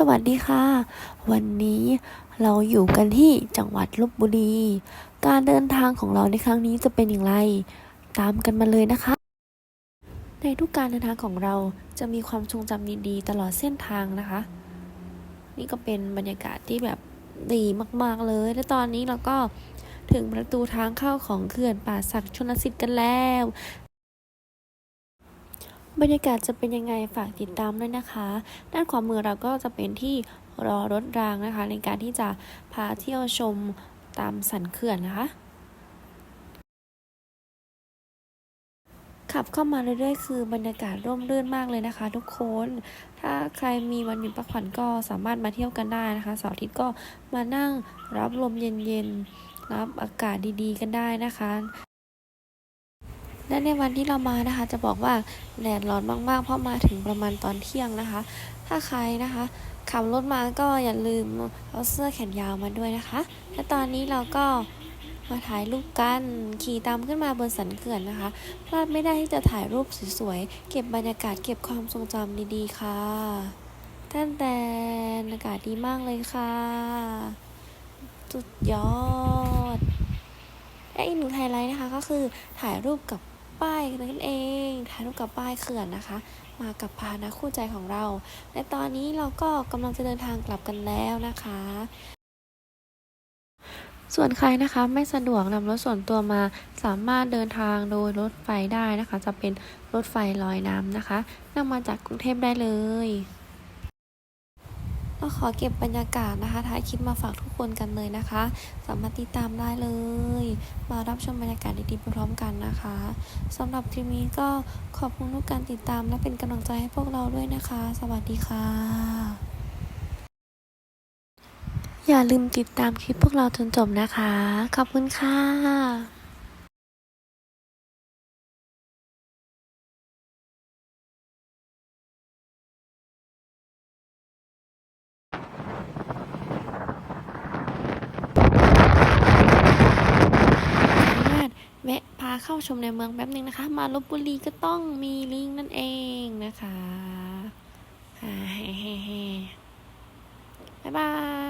สวัสดีค่ะ วันนี้เราอยู่กันที่จังหวัดลบบุรี การเดินทางของเราในครั้งนี้จะเป็นอย่างไร ตามกันมาเลยนะคะ ในทุกการเดินทางของเราจะมีความทรงจำดีๆ ตลอดเส้นทางนะคะ นี่ก็เป็นบรรยากาศที่แบบดีมาก ๆ เลย และตอนนี้เราก็ถึงประตูทางเข้าของเขื่อนป่าศักชนสิทธิ์กันแล้ว บรรยากาศจะเป็นยังไงฝากติดตามด้วยนะคะ ด้านขวามือเราก็จะเป็นที่รอรถรางนะคะ ในการที่จะพาเที่ยวชมตามสันเขื่อนนะคะ ขับเข้ามาเรื่อยๆ คือบรรยากาศร่มรื่นมากเลยนะคะ ทุกคน ถ้าใครมีวันหยุดพักผ่อนก็สามารถมาเที่ยวกันได้นะคะเสาร์อาทิตย์ก็มานั่งรับลมเย็นๆรับอากาศดีๆ กันได้นะคะ และในวันที่เรามานะคะ จะบอกว่าแดดร้อนมากๆ เพราะมาถึงประมาณตอนเที่ยงนะคะ ถ้าใครนะคะขับรถมาก็อย่าลืมเอาเสื้อแขนยาวมาด้วยนะคะ และตอนนี้เราก็มาถ่ายรูปกัน ขี่ตามขึ้นมาบนสันเขื่อนนะคะ พลาดไม่ได้ที่จะถ่ายรูปสวยๆ เก็บบรรยากาศเก็บความทรงจำดีๆ ค่ะท่านแต่อากาศดีมากเลยค่ะ สุดยอด และอีกหนึ่งไฮไลท์นะคะก็คือถ่ายรูปกับ ป้ายนั่นเองถ่ายรูปกับป้ายเขื่อนนะคะ มากับพานะคู่ใจของเรา และตอนนี้เราก็กำลังจะเดินทางกลับกันแล้วนะคะ ส่วนใครนะคะไม่สะดวกนำรถส่วนตัวมาสามารถเดินทางโดยรถไฟได้นะคะ จะเป็นรถไฟลอยน้ำนะคะนำมาจากกรุงเทพได้เลย ขอเก็บบรรยากาศนะคะท้ายคลิปมาฝากทุกคนกันเลยนะคะ สามารถติดตามได้เลย มารับชมบรรยากาศดีๆไปพร้อมกันนะคะสำหรับคลิปนี้ก็ขอบคุณทุกการติดตามและเป็นกำลังใจให้พวกเราด้วยนะคะ สวัสดีค่ะ อย่าลืมติดตามคลิปพวกเราจนจบนะคะ ขอบคุณค่ะ ขออนุญาตแวะพา เข้าชมในเมืองแป๊บนึงนะคะ มาลบบุรีก็ต้องมีลิงก์นั่นเองนะคะฮ่าเฮ้ๆๆบ๊ายบาย